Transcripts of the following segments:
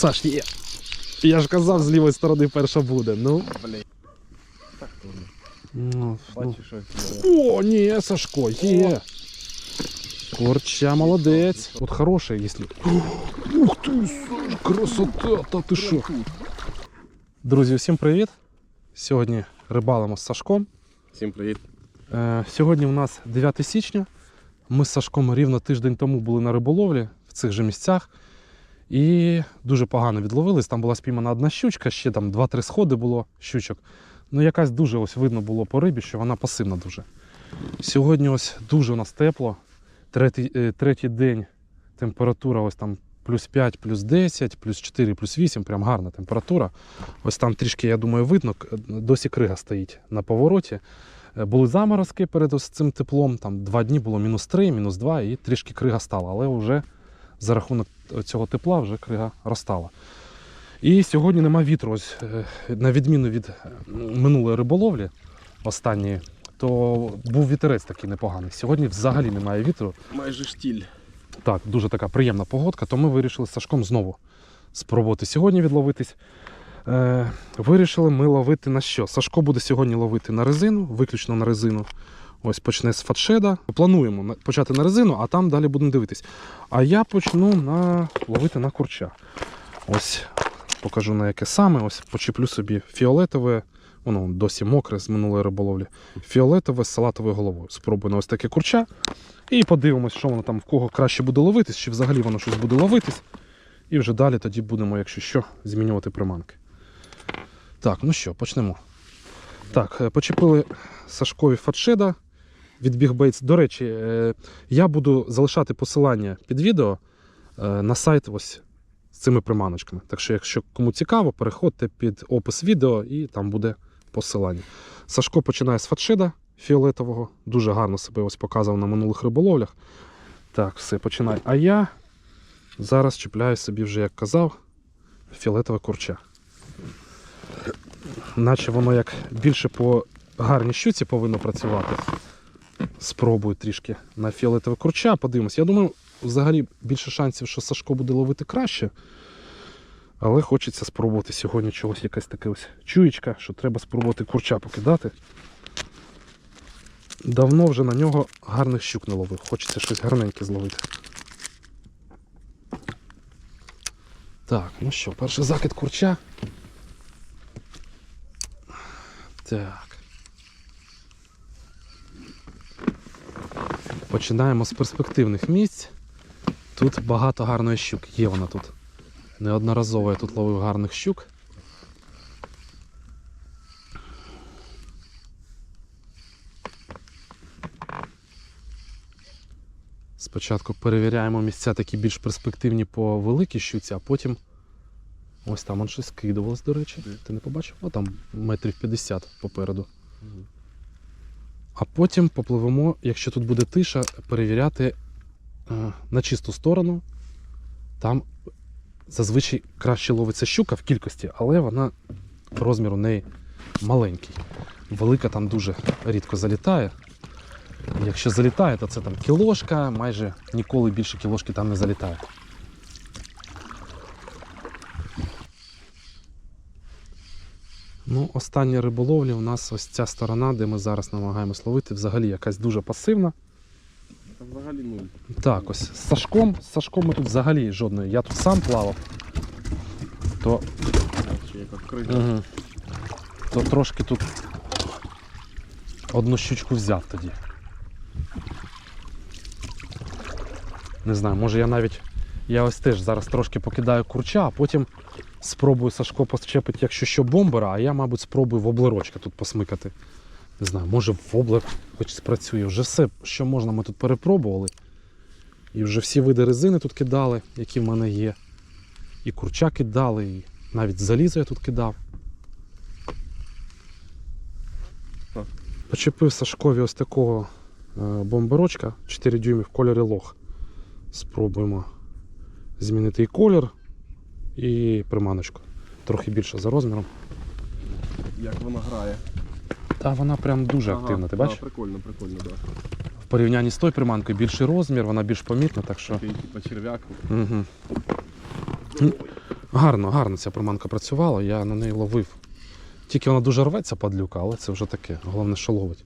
Саш, є. Я ж казав, з лівої сторони перша буде. Ну. Блін. Так трудно. ну, ну. Бачиш, що. О, ні, Сашко, є. Корча, молодець. От хороший, якщо. Ух ти, Саш, красота, та ти що? Друзі, всім привіт. Сьогодні рибалимо з Сашком. Всім привіт. Е, Сьогодні у нас 9 січня. Ми з Сашком рівно тиждень тому були на риболовлі в цих же місцях. І дуже погано відловились. Там була спіймана одна щучка, ще там 2-3 сходи було щучок. Ну, якась дуже ось видно було по рибі, що вона пасивна дуже. Сьогодні ось дуже у нас тепло. Третій, е, третій день температура ось там плюс 5, плюс 10, плюс 4, плюс 8, прям гарна температура. Ось там трішки, я думаю, видно, досі крига стоїть на повороті. Е, Були заморозки перед ось цим теплом. Там два дні було мінус 3, мінус 2 і трішки крига стала. Але вже за рахунок цього тепла вже крига розтала. І сьогодні нема вітру. Ось, е, на відміну від е, минулої риболовлі, останньої, то був вітерець такий непоганий. Сьогодні взагалі немає вітру. Майже штіль. Так, дуже така приємна погодка, то ми вирішили з Сашком знову спробувати сьогодні відловитись. Е, вирішили ми ловити на що? Сашко буде сьогодні ловити на резину, виключно на резину. Ось почне з фатшеда. Плануємо почати на резину, а там далі будемо дивитись. А я почну на... ловити на курча. Ось покажу на яке саме. Ось почеплю собі фіолетове, воно досі мокре з минулої риболовлі. Фіолетове з салатовою головою. Спробую на ось таке курча. І подивимось, що воно там в кого краще буде ловитись, чи взагалі воно щось буде ловитись. І вже далі тоді будемо, якщо що, змінювати приманки. Так, ну що, почнемо. Так, е, почепили Сашкові фатшеда від Big. До речі, е, я буду залишати посилання під відео е, на сайт ось з цими приманочками. Так що, якщо кому цікаво, переходьте під опис відео і там буде посилання. Сашко починає з фатшеда фіолетового. Дуже гарно себе ось показував на минулих риболовлях. Так, все, починай. А я зараз чіпляю собі, вже як казав, фіолетове курча. Наче воно як більше по гарній щуці повинно працювати. Спробую трішки на фіолетове курча, подивимось. Я думаю, взагалі більше шансів, що Сашко буде ловити краще. Але хочеться спробувати сьогодні чогось якась таке ось чуєчка, що треба спробувати курча покидати. Давно вже на нього гарних щук не ловив. Хочеться щось гарненьке зловити. Так, ну що, перший закид курча. Так. Починаємо з перспективних місць. Тут багато гарної щук. Є вона тут. Неодноразово я тут ловив гарних щук. Спочатку перевіряємо місця такі більш перспективні по великій щуці, а потім. Ось там он щось скидувалось, до речі. Ти не побачив? О, там метрів 50 попереду. А потім попливемо, якщо тут буде тиша, перевіряти е, на чисту сторону. Там зазвичай краще ловиться щука в кількості, але вона розмір у неї маленький. Велика там дуже рідко залітає. Якщо залітає, то це там кілошка, майже ніколи більше кілошки там не залітає. Ну, остання риболовля у нас ось ця сторона, де ми зараз намагаємось ловити, взагалі якась дуже пасивна. Та взагалі нуль. Так, ось з Сашком. З Сашком ми тут взагалі жодної. Я тут сам плавав, то, угу. то трошки тут одну щучку взяв тоді. Не знаю, може я навіть. Я ось теж зараз трошки покидаю курча, а потім спробую Сашко почепити, якщо що бомбера, а я, мабуть, спробую воблерочка тут посмикати. Не знаю, може воблер хоч спрацює. Вже все, що можна, ми тут перепробували. І вже всі види резини тут кидали, які в мене є. І курча кидали, і навіть залізо я тут кидав. Почепив Сашкові ось такого е, бомберочка 4 дюйми в кольорі лох. Спробуємо змінити і колір, і приманочку. Трохи більше за розміром. Як вона грає. Та вона прям дуже Ага, активна, ти бачиш? Прикольно, прикольно, так. В порівнянні з тою приманкою більший розмір, вона більш помітна, так що. Такий типа черв'як. Угу. Гарно, гарно ця приманка працювала, я на неї ловив. Тільки вона дуже рветься, падлюка, але це вже таке. Головне, що ловить.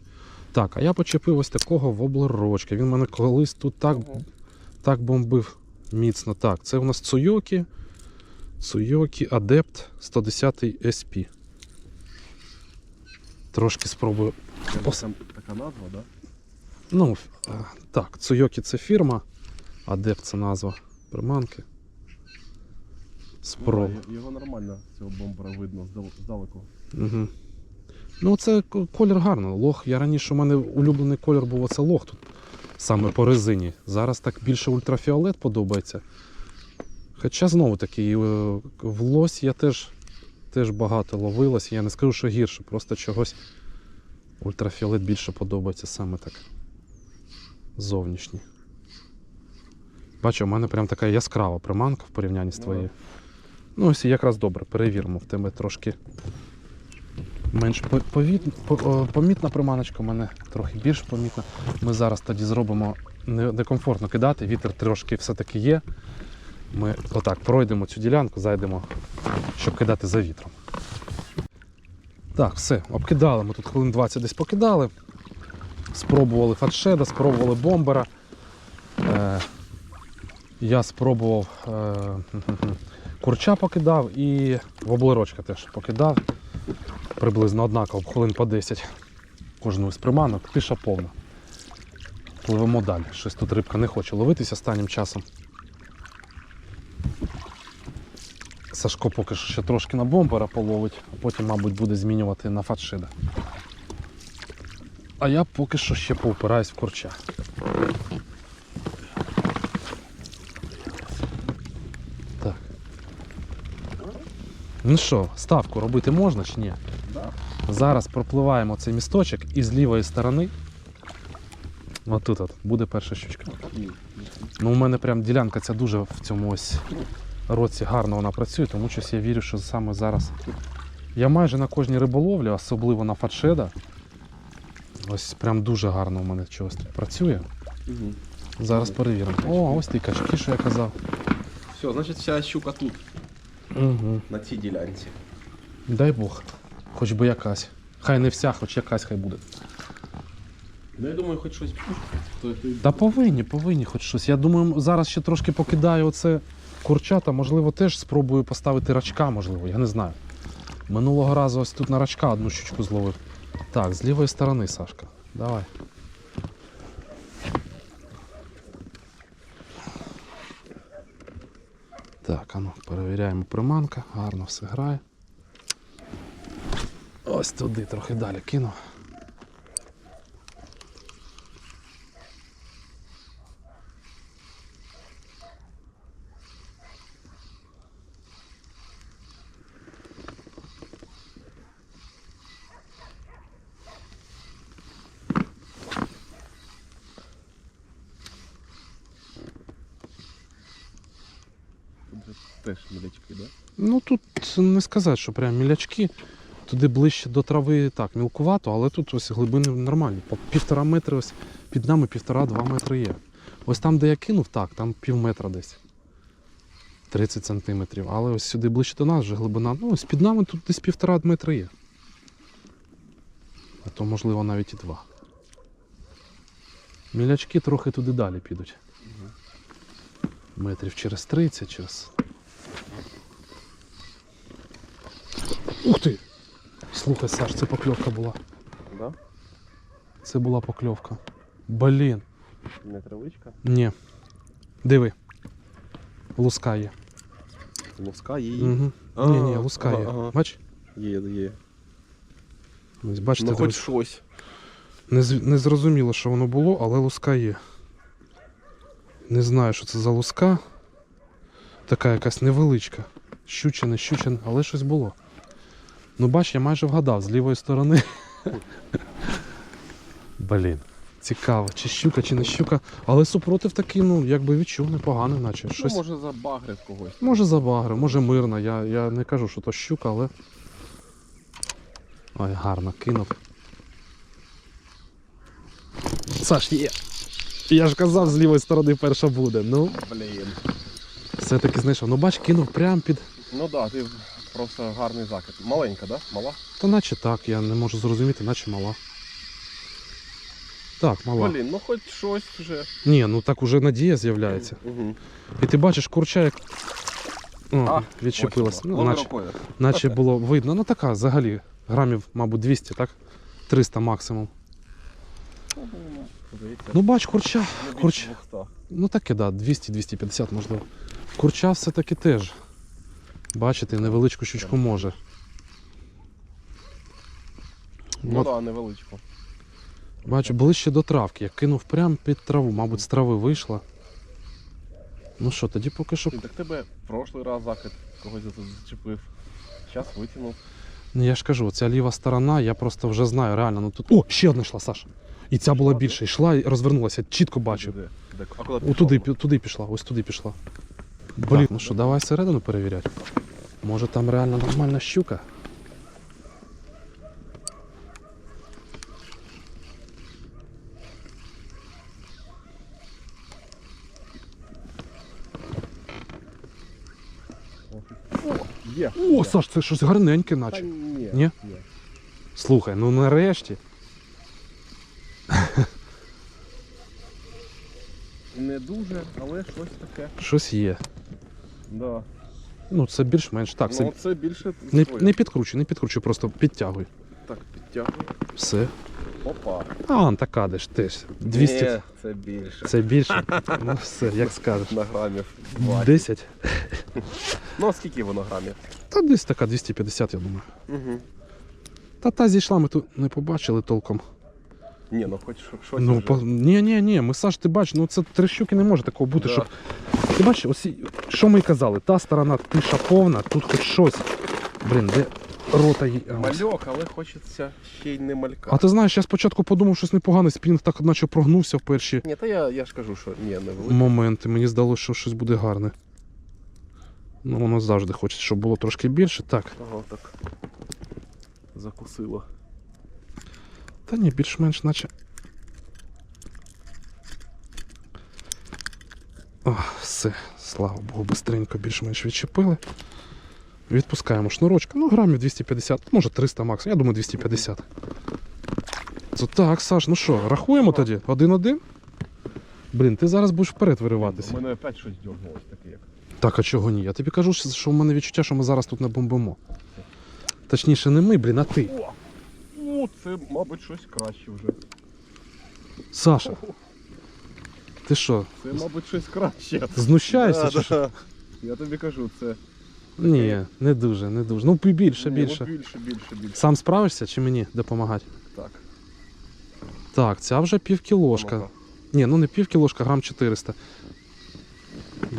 Так, а я почепив ось такого воблерочка. Він мене колись тут так, так бомбив міцно. Так, це у нас Цуйокі. Цуйокі Адепт 110 SP. Трошки спробую. Там така назва, да? Ну, так, Цуйокі це фірма, Адепт це назва приманки. Спробую. Ну, його нормально цього бомбера видно здалеку. Угу. Ну, це колір гарний. Лох. Я раніше у мене улюблений колір був оце лох тут. Саме по резині. Зараз так більше ультрафіолет подобається. Хоча знову таки, е, в лось я теж, теж багато ловилось. Я не скажу, що гірше, просто чогось ультрафіолет більше подобається саме так. Зовнішній. Бачу, у мене прям така яскрава приманка в порівнянні з Ну, твоєю. Ну, ось якраз добре, перевіримо. В тебе трошки менш помітна приманочка, у мене трохи більш помітна. Ми зараз тоді зробимо некомфортно кидати, вітер трошки все-таки є. Ми отак пройдемо цю ділянку, зайдемо, щоб кидати за вітром. Так, все, обкидали. Ми тут хвилин 20 десь покидали. Спробували фатшеда, спробували бомбера. Е, я спробував е, курча покидав і воблерочка теж покидав. Приблизно однаково, хвилин по 10 кожну з приманок, тиша повна. Пливемо далі. Щось тут рибка не хоче ловитись останнім часом. Сашко поки що ще трошки на бомбера половить, а потім, мабуть, буде змінювати на фатшида. А я поки що ще поупираюсь в курча. Так. Ну що, ставку робити можна чи ні? Зараз пропливаємо цей місточок і з лівої сторони. Отут от буде перша щучка. Ну, у мене прям ділянка ця дуже в цьому ось році гарно вона працює, тому щось я вірю, що саме зараз. Я майже на кожній риболовлі, особливо на фатшеда. Ось прям дуже гарно у мене чогось тут працює. угу. Зараз перевіримо. О, ось ті качки, що я казав. Все, значить вся щука тут, Угу. на цій ділянці. Дай Бог. Хоч би якась. Хай не вся, хоч якась хай буде. Ну я думаю, хоч щось. Та повинні, повинні хоч щось. Я думаю, зараз ще трошки покидаю оце курчата, можливо, теж спробую поставити рачка, можливо, я не знаю. Минулого разу ось тут на рачка одну щучку зловив. Так, з лівої сторони, Сашка. Давай. Так, ану, перевіряємо приманка, гарно все грає. Ось туди трохи далі кину. Тут же теж мілячки, да? Ну тут не сказати, що прям мілячки. Туди ближче до трави так, мілкувато, але тут ось глибини нормальні. По півтора метри ось під нами півтора-два метри є. Ось там, де я кинув, так, там пів метра десь. 30 сантиметрів. Але ось сюди ближче до нас вже глибина. Ну, ось під нами тут десь півтора метра є. А то, можливо, навіть і два. Мілячки трохи туди далі підуть. Метрів через 30, через Ух ти! Слухай, Саш, це покльовка була. Да? Це була покльовка. Блін. Не травичка. Ні. Диви. Луска є. Луска її. Угу. Ні, ні, луска є. ага. Бач? Є, є. Ось бачите, Ну хоч друзі, щось. не, з- не зрозуміло, що воно було, але луска є. Не знаю, що це за луска. Така якась невеличка. Щуча, не щуча, але щось було. Ну, бач, я майже вгадав з лівої сторони. Блін. Цікаво, чи щука, чи не щука. Але супротив такий, ну, якби відчув непоганий, наче. Щось... Ну, може забагрив когось. Може забагри, може мирна. Я, я не кажу, що то щука, але. Ой, гарно кинув. Саш, є. Я ж казав, з лівої сторони перша буде. Ну, Блін. все-таки знайшов. Ну бач, кинув прямо під, Ну так, да, ти просто гарний закид. Маленька, да? Мала? Та наче так, я не можу зрозуміти, наче мала. Так, мала. Блін, ну хоч щось вже. Ні, ну так уже надія з'являється. Угу. І ти бачиш, курча як. О, відчепилась. Ну, наче, рукою. наче було видно. Ну така взагалі грамів, мабуть, 200, так? 300 максимум. Здається, Ну бач, курча. не більше курч. 200. Ну таке, да, 200-250 можливо. Курча все-таки теж. Бачите, невеличку щучку може. Ну так, невеличку. бачу, ближче до травки. Я кинув прямо під траву. Мабуть, з трави вийшла. Ну що, тоді поки що. Так тебе прошлий раз закид когось зачепив. Зараз витягнув. Ну я ж кажу, ця ліва сторона, я просто вже знаю, реально. Ну тут. О, ще одна йшла, Саша. І ця була більше. Йшла і розвернулася, чітко бачив. Де? Де? А куди О, пішла туди, пі- туди пішла, ось туди пішла. Блін, ну що, давай середину перевіряти. Може там реально нормальна щука? Є. О, Саш, це щось гарненьке, Та наче. ні. Ні? Слухай, ну нарешті. Не дуже, але щось таке. Щось є. Да. Ну, це більш-менш. Так, це Ну, це більше не, своє. не підкручуй, не підкручуй, просто підтягуй. Так, підтягую. Все. Опа. А, он така десь теж. 200. Ні, це більше. Це більше. Ну все, як скажеш. На грамів 20. 10. Ну, а скільки воно грамів? Та десь така 250, я думаю. Угу. Та та зійшла, ми тут не побачили толком. Ні, ну хоч що- щось. Ну, по... ні, ні, ні, ми Саш, ти бачиш, ну це три щуки не може такого бути, Да. щоб. Ти бачиш, ось, що ми і казали, та сторона тиша повна, тут хоч щось. Блін, де рота ось. Мальок, але хочеться ще й не малька. А ти знаєш, я спочатку подумав, щось непогане, спінг так наче прогнувся в перші Ні, та я, я ж кажу, що ні, не великий. моменти. Мені здалося, що щось буде гарне. Ну, воно завжди хоче, щоб було трошки більше. Так. Ага, так. Закусило. Та ні, більш-менш наче. О, все, слава Богу, бистренько більш-менш відчепили. Відпускаємо шнурочка. Ну, грамів 250, може 300 максимум. Я думаю, 250. Це так, Саш, ну що, рахуємо тоді? Один-один? Блін, ти зараз будеш вперед вириватися. У мене опять щось дьорнулось таке як. Так, а чого ні? Я тобі кажу, що що в мене відчуття, що ми зараз тут не бомбимо. Точніше, не ми, блін, а ти. Це, мабуть, щось краще вже. Саша. Ти що, Це, мабуть, щось краще. знущаєшся? Да, чи що? да. Я тобі кажу, це. Ні, не дуже, не дуже. Ну, більше, Ні, ну, більше. більше, більше, більше. Сам справишся чи мені допомагати? Так. Так, ця вже півкілошка. Ну-ка. Ні, ну не півкілошка, грам 400.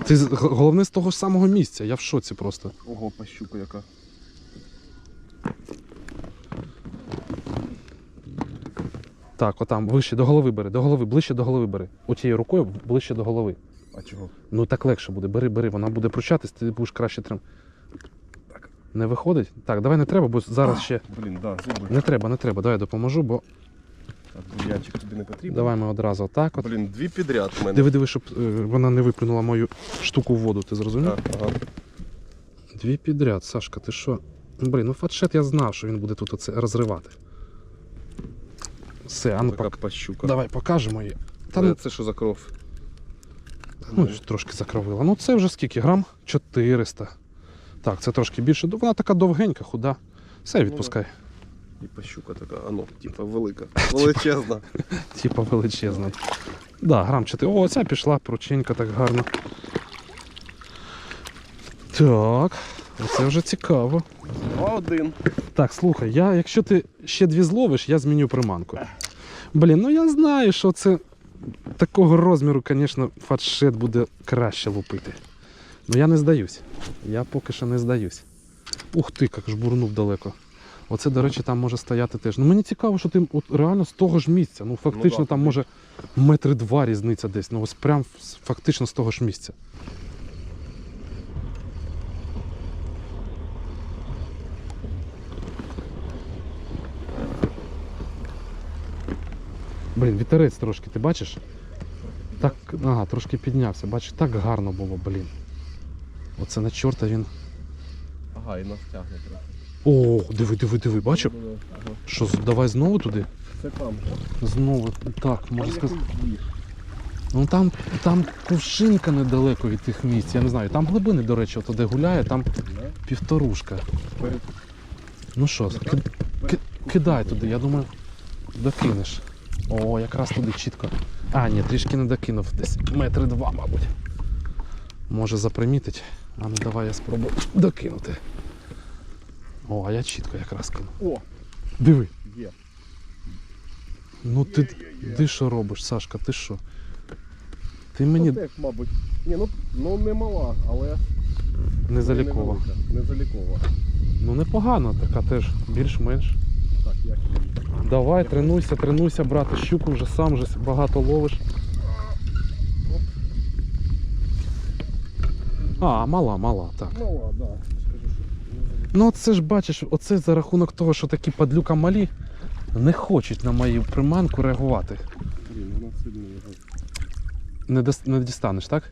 Ти з- г- головне з того ж самого місця, я в шоці просто. Ого, пащука яка. Так, отам, вище до голови бери, до голови, ближче до голови бери. Отією рукою ближче до голови. А чого? Ну так легше буде. Бери, бери, вона буде пручатись, ти будеш краще трим. Так. Не виходить? Так, давай не треба, бо зараз ще. Блін, да, зуби. Не треба, не треба. Давай я допоможу, бо Так, бур'янчик тобі не потрібен. давай ми одразу отак. От. Блін, дві підряд в мене. Диви, диви, щоб е, вона не виплюнула мою штуку в воду, ти зрозумів? Так, ага. Дві підряд, Сашка, ти що? Блін, ну фатшет я знав, що він буде тут оце розривати. Все, а ну Така пок... пащука. давай покажемо її. Та Та ну, Це що за кров? ну, трошки закровила. Ну це вже скільки? Грам? 400. Так, це трошки більше. Вона така довгенька, худа. Все, відпускай. І пащука така, а ну, типа велика. Величезна. Типа величезна. Да, грам 4. О, ця пішла, прученька так гарно. Так, оце вже цікаво. Два-один. Так, слухай, я, якщо ти ще дві зловиш, я зміню приманку. Блін, ну я знаю, що це такого розміру, звісно, фатшет буде краще лупити. Ну я не здаюсь. Я поки що не здаюсь. Ух ти, як ж бурнув далеко. Оце, до речі, там може стояти теж. Ну мені цікаво, що ти от реально з того ж місця. Ну фактично да, там може метри два різниця десь. Ну ось прям фактично з того ж місця. Блін, вітерець трошки, ти бачиш? Так, ага, трошки піднявся. Бачиш, так гарно було, блін. Оце на чорта він Ага, і нас тягне трохи. О, диви, диви, диви, бачив? Ага. Що, давай знову туди? Це там. Знову, так, можна сказати. Ну там, там кувшинка недалеко від тих місць, я не знаю. Там глибини, до речі, от де гуляє, там півторушка. Ну що, ки- кидай туди, я думаю, докинеш. О, якраз туди чітко. А, ні, трішки не докинув, десь метри два, мабуть. Може запримітить. А ну давай я спробую докинути. О, а я чітко якраз кину. О, Диви. є. Ну ти, ти що робиш, Сашка, ти що? Ти мені Ну, теж, мабуть. Ні, ну, ну не мала, але не залікова. Не залікова. Ну непогано, така теж, більш-менш. Так, як її. Давай, тренуйся, тренуйся, брати щуку вже сам вже багато ловиш. А, мала, мала, так. Мала, да. Залікова. Ну це ж бачиш, оце за рахунок того, що такі падлюка малі не хочуть на мою приманку реагувати. Блін, вона сильно. Не, дос- не дістанеш, так?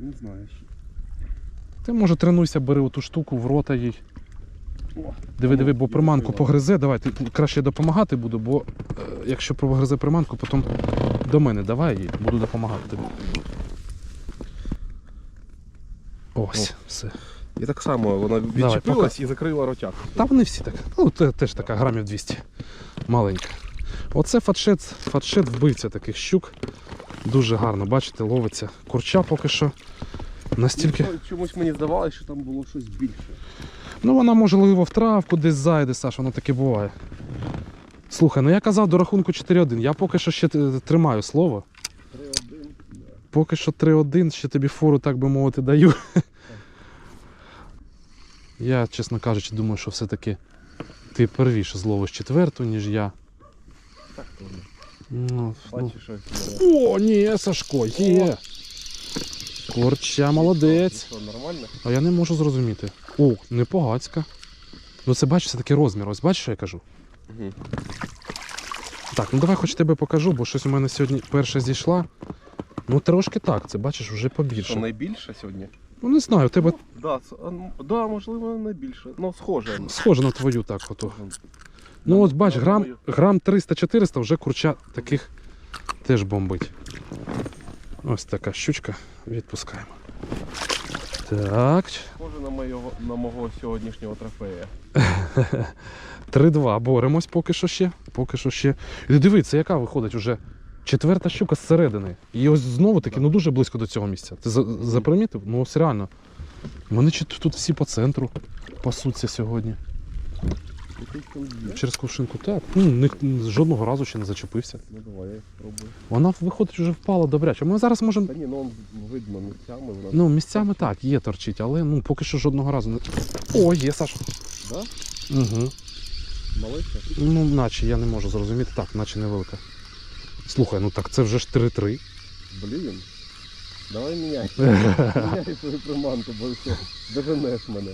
Не знаю. Ти може тренуйся, бери оту штуку в рота їй. Диви, диви, бо приманку погризе. Давай, ти краще допомагати буду, бо е, якщо погризе приманку, потім до мене давай і буду допомагати тобі. Ось, все. І так само вона відчепилась і закрила ротяк. Та вони всі так. Ну, те, теж така, грамів 200. Маленька. Оце фатшет, фатшет вбивця таких щук. Дуже гарно, бачите, ловиться. Курча поки що. Настільки. Ну, Чомусь мені здавалося, що там було щось більше. Ну вона можливо в травку десь зайде, Саш, воно таке буває. Слухай, ну я казав до рахунку 4-1. Я поки що ще тримаю слово. 3-1. Да. Поки що 3-1, ще тобі фору, так би мовити, даю. Я, чесно кажучи, думаю, що все-таки ти первіше зловиш четверту, ніж я. Так, то. Ну, ну. Бачиш, мене. О, ні, Сашко, є. Корча, молодець. Ну нормально? А я не можу зрозуміти. О, непогацька. Ну це бачиш, це такий розмір. Ось бачиш, що я кажу? Угу. Так, ну давай хоч тебе покажу, бо щось у мене сьогодні перша зійшла. Ну трошки так, це бачиш, вже Що побільше. найбільше сьогодні? Ну не знаю, у тебе Да, це- а, ну, да, можливо, найбільше. Ну, схоже. схоже на твою так. Схоже. Ну от бач, грам, грам 300-400 вже курча таких теж бомбить. Ось така щучка. Відпускаємо. Так. Схоже на мого, на мого сьогоднішнього трофея. 3-2. Боремось поки що ще. Поки що ще. І диви, це яка виходить уже четверта щука зсередини. І ось знову таки, ну дуже близько до цього місця. Ти за- запримітив? Ну ось реально. Вони чи тут всі по центру пасуться сьогодні. Через кувшинку. Так. Ну, ні- жодного разу ще не зачепився. Ну давай я спробую. Вона виходить вже впала добряче. Ми зараз можемо. Та ні, ну он видно місцями. Вона... Ну, місцями так, є торчить, але ну поки що жодного разу не. О, є, Саша. Да? Угу. Малеча? Ну, наче я не можу зрозуміти. Так, наче невелика. Слухай, ну так це вже ж 3-3. Блін. Давай міняй. Міняй свою приманку, бо все, доженеш мене.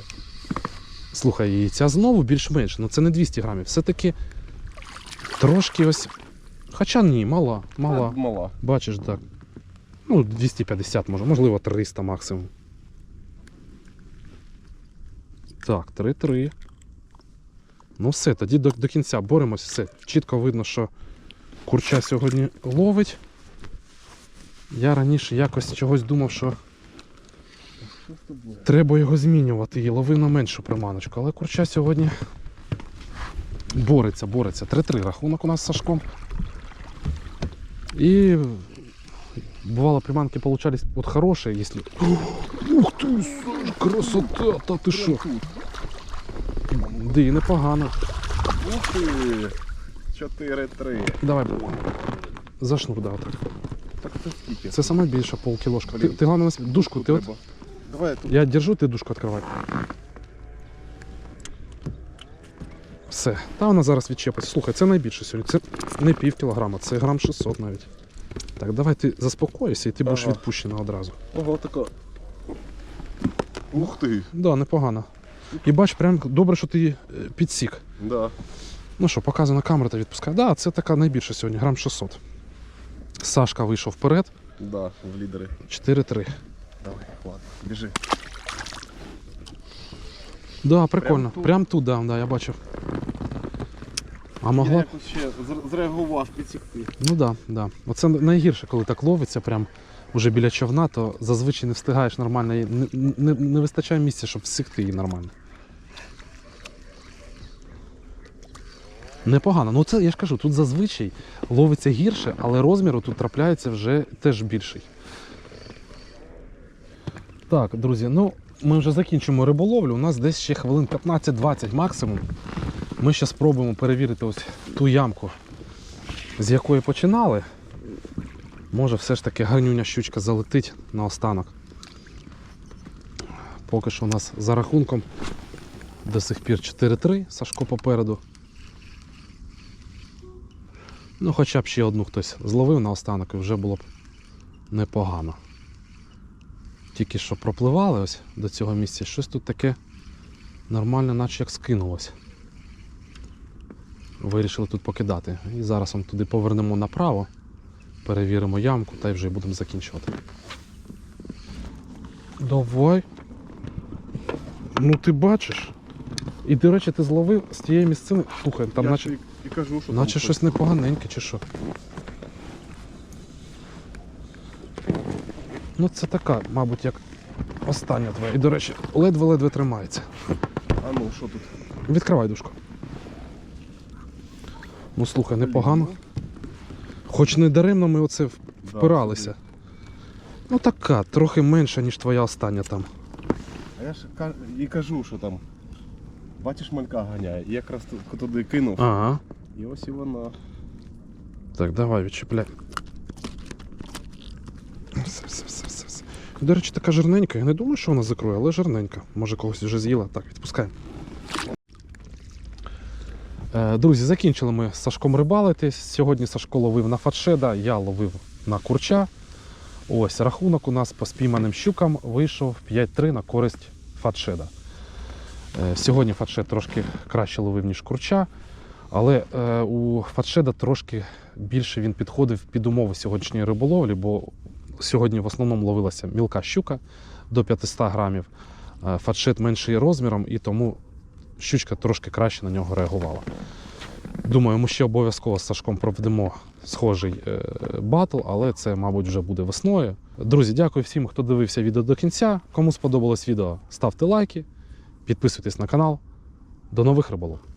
Слухай, і ця знову більш-менш, ну це не 200 грамів. Все-таки трошки ось. Хоча ні, мала, мала. А, мала. Бачиш, так. Ну, 250 може, можливо, 300 максимум. Так, 3-3. Ну все, тоді до, до кінця боремось, все. Чітко видно, що курча сьогодні ловить. Я раніше якось чогось думав, що? Треба його змінювати і ловив на меншу приманочку. Але курча сьогодні бореться, бореться. 3-3 рахунок у нас з Сашком. І бывало приманки получались вот хорошие, если... Ух ты, Саш, красота, та ти що? Ди, непогано. Ух ти! 4-3. Давай за шнур, да, отак. Так це скільки? Це саме більше полкілошка. Ти, ти головне дужку, ти от Треба. Давай я тут. Я держу, ти дужку відкривай. Все. Та вона зараз відчепиться. Слухай, це найбільше сьогодні. Це не пів кілограма, це грам 600 навіть. Так, давай ти заспокоїшся і ти будеш Ага. відпущена одразу. Ого, така. Ух ти! Да, непогано. І бач, прям добре, що ти її е, підсік. Да. Ну що, показує на камеру та відпускає. Да, це така найбільша сьогодні, грам 600. Сашка вийшов вперед. Да, в лідери. 4-3. Ладно, біжи. Да, прикольно. тут? Прям тут, да, да, я бачив. А могла. б- якось ще зр- зреагував підсікти. Ну да, да. Оце найгірше, коли так ловиться, прям уже біля човна, то зазвичай не встигаєш нормально. її- Не, не, не вистачає місця, щоб всікти її нормально. Непогано. Ну це я ж кажу, тут зазвичай ловиться гірше, але розміру тут трапляється вже теж більший. Так, друзі, ну ми вже закінчимо риболовлю. У нас десь ще хвилин 15-20 максимум. Ми ще спробуємо перевірити ось ту ямку, з якої починали. Може все ж таки гарнюня щучка залетить на останок. Поки що у нас за рахунком до сих пір 4-3, Сашко попереду. Ну, хоча б ще одну хтось зловив на останок і вже було б непогано. Тільки що пропливали ось до цього місця, щось тут таке нормально, наче як скинулось. Вирішили тут покидати. І зараз ми туди повернемо направо, перевіримо ямку та й вже будемо закінчувати. Давай. Ну ти бачиш. І, до речі, ти зловив з тієї місцини. Слухай, там я наче, ж і, кажу, що наче там щось непоганеньке чи що. Ну це така, мабуть, як остання твоя. І, до речі, ледве-ледве тримається. А ну, що тут? Відкривай дужку. Ну слухай, непогано. Хоч не даремно ми оце впиралися. Ну така, трохи менша, ніж твоя остання там. А я ж і кажу, що там. Бачиш, малька ганяє. І якраз ту- туди кинув. Ага. І ось і вона. Так, давай, відчіпляй. Все, все, все, все, все. До речі, така жирненька. Я не думаю, що вона закроє, але жирненька. Може когось вже з'їла. Так, відпускаємо. Е, Друзі, закінчили ми з Сашком рибалити. Сьогодні Сашко ловив на фатшеда, я ловив на курча. Ось рахунок у нас по спійманим щукам вийшов 5-3 на користь фатшеда. Е, Сьогодні фатшед трошки краще ловив, ніж курча. Але е, у Фатшеда трошки більше він підходив під умови сьогоднішньої риболовлі, бо сьогодні в основному ловилася мілка щука до 500 грамів. Е, Фатшет менший розміром, і тому щучка трошки краще на нього реагувала. Думаю, ми ще обов'язково з Сашком проведемо схожий е, батл, але це, мабуть, вже буде весною. Друзі, дякую всім, хто дивився відео до кінця. Кому сподобалось відео, ставте лайки, підписуйтесь на канал. До нових риболов!